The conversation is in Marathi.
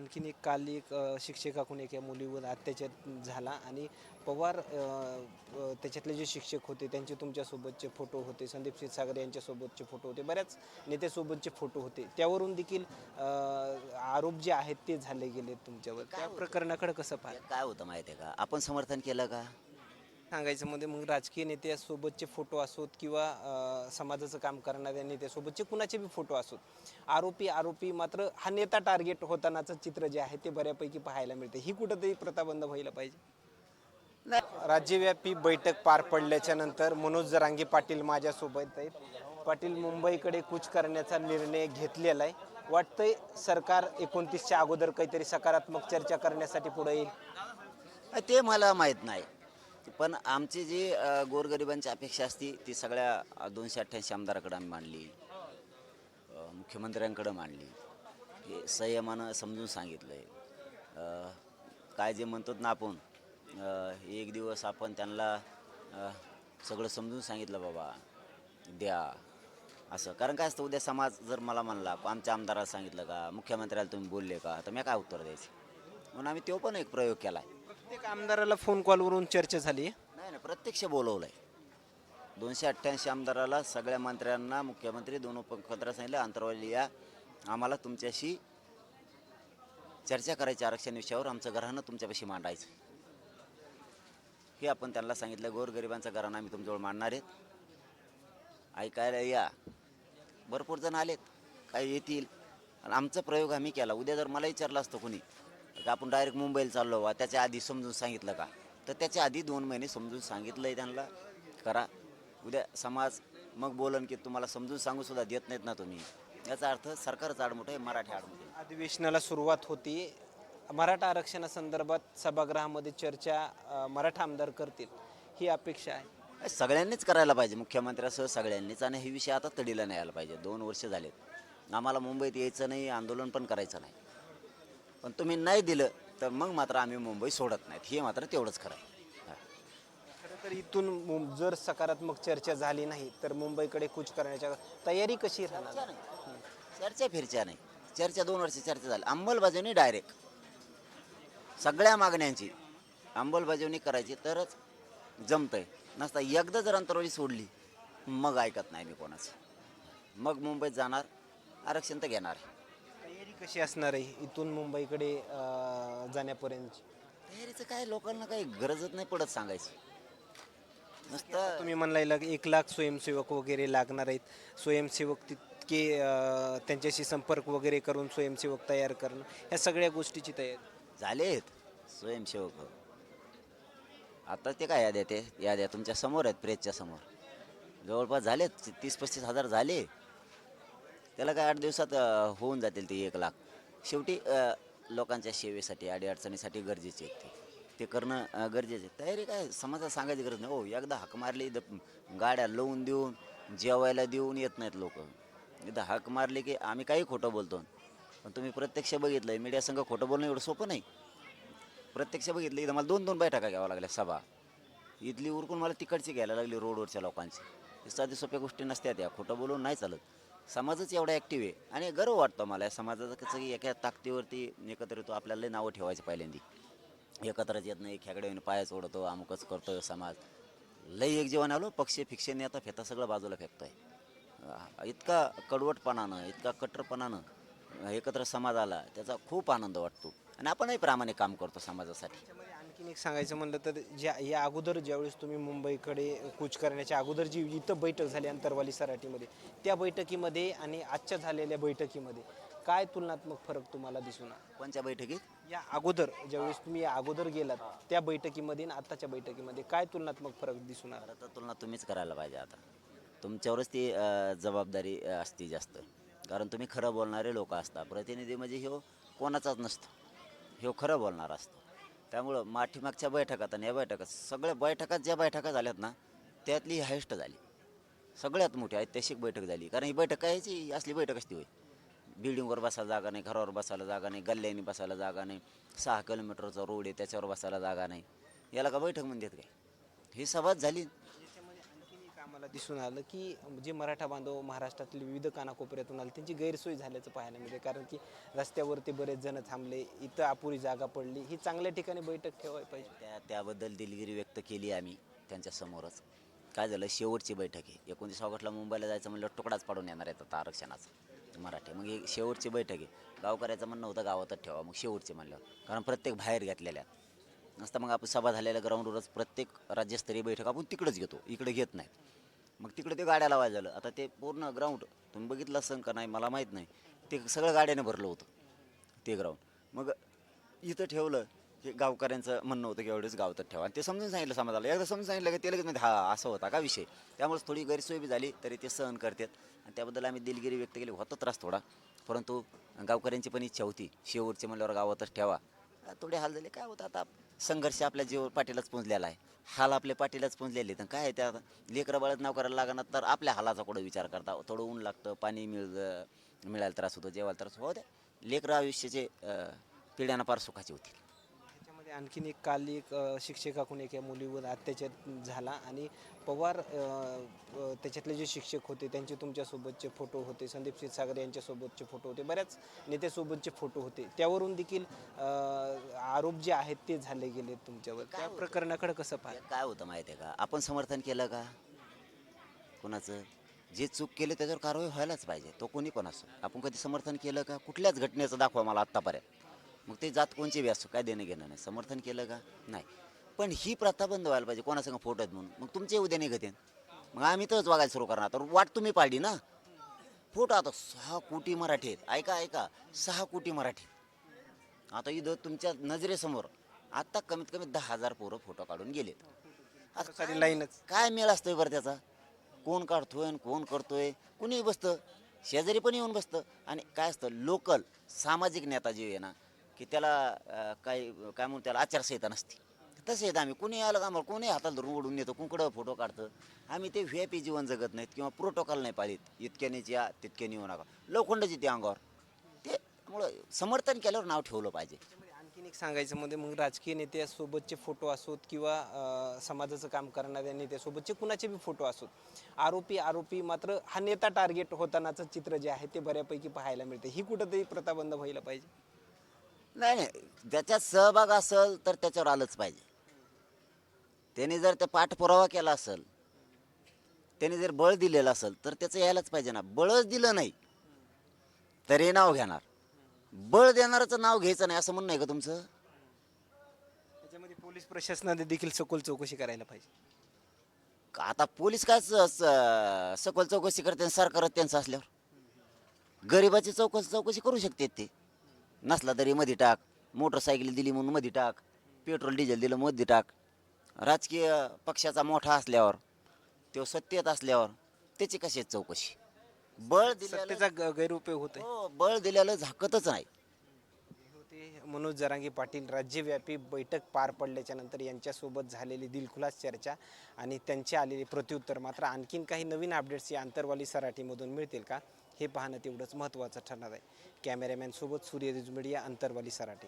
आणखीन एक काल एक शिक्षकाकडून एका मुलीवर अत्याचार झाला आणि पवार त्याच्यातले जे शिक्षक होते त्यांचे तुमच्यासोबतचे फोटो होते संदीप क्षीरसागर यांच्यासोबतचे फोटो होते बऱ्याच नेत्यासोबतचे फोटो होते. त्यावरून देखील आरोप जे आहेत ते झाले गेले तुमच्यावर. त्या प्रकरणाकडे कसं पाहिजे काय होतं माहिती आहे का? आपण समर्थन केलं का? सांगायचं मध्ये मग राजकीय नेत्यासोबतचे फोटो असोत किंवा समाजाचं काम करणाऱ्या नेत्यासोबतचे कुणाचे बी फोटो असोत. आरोपी आरोपी मात्र हा नेता टार्गेट होतानाचं चित्र जे आहे ते बऱ्यापैकी पाहायला मिळते. ही कुठंतरी प्रताबंध व्हायला पाहिजे. राज्यव्यापी बैठक पार पडल्याच्या नंतर मनोज जरांगे पाटील माझ्यासोबत आहेत. पाटील मुंबईकडे कूच करण्याचा निर्णय घेतलेला आहे. वाटतंय सरकार एकोणतीसच्या अगोदर काहीतरी सकारात्मक चर्चा करण्यासाठी पुढे येईल. ते मला माहीत नाही. पण आमची जी अ, गोरगरिबांची अपेक्षा असती ती सगळ्या अ, दोनशे अठ्ठ्याऐंशी आमदाराकडे आम्ही मांडली. अ, मुख्यमंत्र्यांकडे मांडली. हे संयमानं समजून सांगितलं आहे काय जे म्हणतो ना आपण अ, एक दिवस आपण त्यांना अ, सगळं समजून सांगितलं बाबा द्या. असं. कारण काय असतं उद्या समाज जर मला म्हणला आमच्या आमदाराला सांगितलं का मुख्यमंत्र्याला तुम्ही बोलले का तर मी काय उत्तर द्यायचं? म्हणून आम्ही तो पण एक प्रयोग केला आहे प्रत्येक आमदाराला फोन कॉलवरून चर्चा झाली. नाही नाही प्रत्यक्ष बोलवलं आहे दोनशे अठ्ठ्याऐंशी आमदाराला सगळ्या मंत्र्यांना मुख्यमंत्री दोन उपमुख्यमंत्र्यांना सांगितलं अंतरवाली या. आम्हाला तुमच्याशी चर्चा करायची आरक्षण विषयावर आमचं घराणं तुमच्यापाशी मांडायचं. हे आपण त्यांना सांगितलं गोरगरिबांचं घराणं आम्ही तुमच्याजवळ मांडणार आहेत. ऐकायला या. भरपूर जण आलेत. काही येतील. आणि आमचा प्रयोग आम्ही केला. उद्या जर मला विचारला असतं कोणी का आपण डायरेक्ट मुंबईला चाललो बा त्याच्या आधी समजून सांगितलं का? तर त्याच्या आधी दोन महिने समजून सांगितलं आहे त्यांना. करा. उद्या समाज मग बोलन की तुम्हाला समजून सांगू सुद्धा देत नाहीत ना तुम्ही. याचा अर्थ सरकारच आडमुठं आहे मराठी आडमुठं आहे. अधिवेशनाला सुरुवात होती. मराठा आरक्षणासंदर्भात सभागृहामध्ये चर्चा अ, मराठा आमदार करतील ही अपेक्षा आहे. सगळ्यांनीच करायला पाहिजे मुख्यमंत्र्यासह सगळ्यांनीच. आणि हे विषय आता तडीला नाही आला पाहिजे. दोन वर्ष झालेत. आम्हाला मुंबईत यायचं नाही आंदोलन पण करायचं नाही. पण तुम्ही नाही दिलं तर मग मात्र आम्ही मुंबई सोडत नाहीत. हे मात्र तेवढंच खरं आहे. खरं तर इथून मुं- जर सकारात्मक चर्चा झाली नाही तर मुंबईकडे कूच करण्याच्या तयारी कशी राहणार? चर्चा फिरच्या नाही. चर्चा दोन वर्ष चर्चा झाली. अंमलबजावणी डायरेक्ट सगळ्या मागण्यांची. अंमलबजावणी करायची तरच जमतंय. नसता एकदा जर अंतरवली सोडली मग ऐकत नाही मी कोणाचं. मग मुंबईत जाणार आरक्षण तर घेणार. कशी असणार आहे इथून मुंबईकडे अ, जाण्यापर्यंत? तयारीचं काय लोकांना काही गरजच नाही पडत सांगायची. नुसतं तुम्ही म्हणलाय एक लाख स्वयंसेवक वगैरे लागणार आहेत. स्वयंसेवक तितके अ, त्यांच्याशी संपर्क वगैरे करून स्वयंसेवक तयार करणं ह्या सगळ्या गोष्टीची तयारी. झालेत स्वयंसेवक. आता ते काय याद्या ते? याद्या तुमच्यासमोर आहेत प्रेसच्या समोर. जवळपास झालेत तीस पस्तीस हजार झाले. त्याला काय आठ दिवसात होऊन जातील ते एक लाख. शेवटी लोकांच्या सेवेसाठी अडीअडचणीसाठी गरजेचे आहेत ते. ते करणं गरजेचं गरजेचे आहे. तयारी काय समाजात सांगायची गरज नाही. हो एकदा हाक मारली इथं गाड्या लावून देऊन जेवायला देऊन येत नाहीत लोक. इथं हाक मारली की आम्ही काही खोटं बोलतो. पण तुम्ही प्रत्यक्ष बघितलं मीडिया संघ खोटं बोलणं एवढं सोपं नाही. प्रत्यक्ष बघितलं इथं मला दोन दोन बैठका घ्याव्या लागल्या सभा. इथली उरकून मला तिकडची घ्यायला लागली रोडवरच्या लोकांची. हे साधी सोप्या गोष्टी नसत्या त्या खोटं बोलून नाही चालत. समाजच एवढा ॲक्टिव्ह आहे. आणि गर्व वाटतो मला या समाजाचं कसं की एका ताकदीवरती एकत्र येतो आपल्याला लई नावं ठेवायची पहिल्यांदी. एकत्रच येत नाही खेकडे पायच ओढतो अमुकच करतोय समाज. लई एक जीवन आलो पक्ष फिक्षे आता फेता सगळं बाजूला फेकतोय. इतका कडवटपणानं इतका कट्टरपणानं एकत्र समाज आला त्याचा खूप आनंद वाटतो. आणि आपणही प्रामाणिक काम करतो समाजासाठी. आणखीन एक सांगायचं म्हणलं तर ज्या या अगोदर ज्यावेळेस तुम्ही मुंबईकडे कूच करण्याच्या अगोदर जी इथं बैठक झाली अंतरवाली सराटीमध्ये त्या बैठकीमध्ये आणि आजच्या झालेल्या बैठकीमध्ये काय तुलनात्मक फरक तुम्हाला दिसून आला? कोणत्या बैठकीत? या अगोदर ज्यावेळेस तुम्ही या अगोदर गेलात त्या बैठकीमध्ये आणि आताच्या बैठकीमध्ये काय तुलनात्मक फरक दिसून आला? तर तुलना तुम्हीच करायला पाहिजे आता. तुमच्यावरच ती अं, जबाबदारी अं, असते जास्त. कारण तुम्ही खरं बोलणारे लोक असता. प्रतिनिधी म्हणजे ह्यो कोणाचाच नसतो. ह्यो खरं बोलणार असतो. त्यामुळं माठीमागच्या बैठकात आणि या बैठकात सगळ्या बैठकात ज्या बैठका झाल्यात ना त्यातली हायेस्ट हायस्ट झाली. सगळ्यात मोठी ऐतिहासिक बैठक झाली. कारण ही बैठक काय याची असली बैठक असते होय. बिल्डिंगवर बसायला जागा नाही घरावर बसायला जागा नाही गल्ल्याने बसायला जागा नाही सहा किलोमीटरचा रोड आहे त्याच्यावर बसायला जागा नाही. याला का बैठक म्हणतात काय? ही सभाच झाली याच्यामध्ये आणखीन एक आम्हाला मला दिसून आलं की जे मराठा बांधव महाराष्ट्रातील विविध कानाकोपऱ्यातून आले त्यांची गैरसोय झाल्याचं पाहायला मिळते. कारण की रस्त्यावरती बरेच जण थांबले इथं अपुरी जागा पडली. ही चांगल्या ठिकाणी बैठक ठेवायला पाहिजे. त्या त्याबद्दल दिलगिरी व्यक्त केली आम्ही त्यांच्या समोरच. काय झालं? शेवटची बैठक आहे. एकोणतीस ऑगस्टला मुंबईला जायचं म्हणलं तुकडाच पाडून येणार आहेत आता आरक्षणाचा. मराठी. मग ही शेवटची बैठक आहे. गावकऱ्याचं म्हणणं होतं गावातच ठेवा. मग शेवटची म्हणलं. कारण प्रत्येक बाहेर घेतलेल्या. नसतं मग आपण सभा झालेल्या ग्राउंडवरच प्रत्येक राज्यस्तरीय बैठक आपण तिकडंच घेतो. इकडे घेत नाही मग तिकडे ते गाड्या लावायला झालं. आता ते पूर्ण ग्राउंड तुम्ही बघितलं असं का नाही मला माहीत नाही. ते सगळं गाड्याने भरलं होतं ते ग्राउंड मग इथं ठेवलं की गावकऱ्यांचं म्हणणं होतं की एवढेच गावतात ठेवा. आणि ते समजून सांगितलं समाजाला. एकदा समजून सांगितलं की ते लगेच म्हणजे हा असं होता का विषय? त्यामुळे थोडी गैरसोय बी झाली तरी ते सहन करतात. आणि त्याबद्दल आम्ही दिलगिरी व्यक्त केली. होता त्रास थोडा परंतु गावकऱ्यांची पण इच्छा होती. शेवटचे म्हणल्यावर गावातच ठेवा. थोडे हाल झाले. काय होतं आता? संघर्ष आपल्या जीव पाठीलाच पुंजलेला आहे. हाल आपल्या पाठीलाच पुंजलेले तर काय त्या लेकरं बाळत नाव करायला लागणार तर आपल्या हालाचा कुठं विचार करता? थोडं ऊन लागतं पाणी मिळ मिळायला त्रास होतो जेवायला त्रास होते. हो लेकरं आयुष्याचे पिढ्यांना पिढ्यानं फार सुखाचे होतील. आणखीन एक काल एक शिक्षकाकडून एका मुलीवर अत्याचार झाला आणि पवार त्याच्यातले जे शिक्षक होते त्यांचे तुमच्यासोबतचे फोटो होते संदीप क्षीरसागर यांच्यासोबतचे फोटो होते बऱ्याच नेत्यासोबतचे फोटो होते. त्यावरून देखील आरोप जे आहेत ते झाले गेले तुमच्यावर. त्या प्रकरणाकडे कसं पाहिजे काय होतं माहिती आहे का? आपण समर्थन केलं का? कोणाचं? जे चूक केलं त्याच्यावर कारवाई व्हायलाच पाहिजे. तो कोणी असो आपण कधी समर्थन केलं का? कुठल्याच घटनेचं दाखवा मला आत्तापर्यंत. मग ते जात कोणची बी असो काय देणं घेणं नाही. समर्थन केलं का? नाही. पण ही प्रथा बंद व्हायला पाहिजे कोणासंग फोटो आहेत म्हणून. मग तुमचे उद्या निघत मग आम्ही तरच वागायला सुरू करणार. तर वाट तुम्ही पाडली ना? फोटो आता सहा कोटी मराठी आहेत. ऐका ऐका. सहा कोटी मराठी. आता इथं तुमच्या नजरेसमोर आता कमीत कमी दहा हजार पोरं फोटो काढून गेलेत. आता सारी लाईनच. काय मेळ असतोय बरं त्याचा? कोण काढतोय आणि कोण करतोय? कुणीही बसतं. शेजारी पण येऊन बसतं. आणि काय असतं? लोकल सामाजिक नेता जे आहे ना की त्याला काही काय म्हणून त्याला आचारसंहिता नसते. तसे आहेत आम्ही कुणी आलं का आम्हाला कोणी हाताला धरून ओढून नेतो कुंकडं फोटो काढतं. आम्ही ते व्ही आय पी जीवन जगत नाहीत किंवा प्रोटोकॉल नाही पाळीत. इतक्यानेच या तितक्याने येऊ नका. लोखंडाची ते अंगावर. ते मुळं समर्थन केल्यावर नाव ठेवलं पाहिजे. आणखीन एक सांगायचं म्हणजे मग राजकीय नेत्यासोबतचे फोटो असोत किंवा समाजाचं काम करणाऱ्या नेत्यासोबतचे कुणाचे बी फोटो असोत. आरोपी आरोपी मात्र हा नेता टार्गेट होतानाचं चित्र जे आहे ते बऱ्यापैकी पाहायला मिळते. ही कुठंतरी प्रथा व्हायला पाहिजे. नाही नाही ज्याच्यात सहभाग असेल तर त्याच्यावर आलंच पाहिजे. त्याने जर ते पाठपुरावा केला असेल त्याने जर बळ दिलेलं असेल तर त्याचं यायलाच पाहिजे ना. बळच दिलं नाही तरी नाव घेणार. बळ देणाराचं नाव घ्यायचं नाही असं म्हणणं आहे का तुमचं? त्याच्यामध्ये पोलीस प्रशासनाने देखील सखोल चौकशी करायला पाहिजे. का आता पोलीस काय स- स- सखोल चौकशी करते आणि सरकारच त्यांचं असल्यावर? गरिबाची चौकशी चौकशी करू शकते ते. नसला तरी मध्ये टाक. मोटरसायकल दिली म्हणून मध्ये टाक. पेट्रोल डिझेल दिलं मध्ये टाक. राजकीय पक्षाचा मोठा असल्यावर तो सत्तेत असल्यावर त्याची कशी चौकशी? बळ ग- गैरउपयोग होतोय. हो बळ दिलेलं झाकतच नाही. होते. मनोज जरांगे पाटील राज्यव्यापी बैठक पार पडल्याच्या नंतर यांच्यासोबत झालेली दिलखुलास चर्चा आणि त्यांचे आलेले प्रत्युत्तर मात्र आणखीन काही नवीन अपडेट्स या आंतरवाली सराठीमधून मिळतील का? हे पाहणं तेवढंच महत्त्वाचं ठरणार आहे. कॅमेरामॅनसोबत सूर्य सूर्यदेज मीडिया अंतरवाली सराठी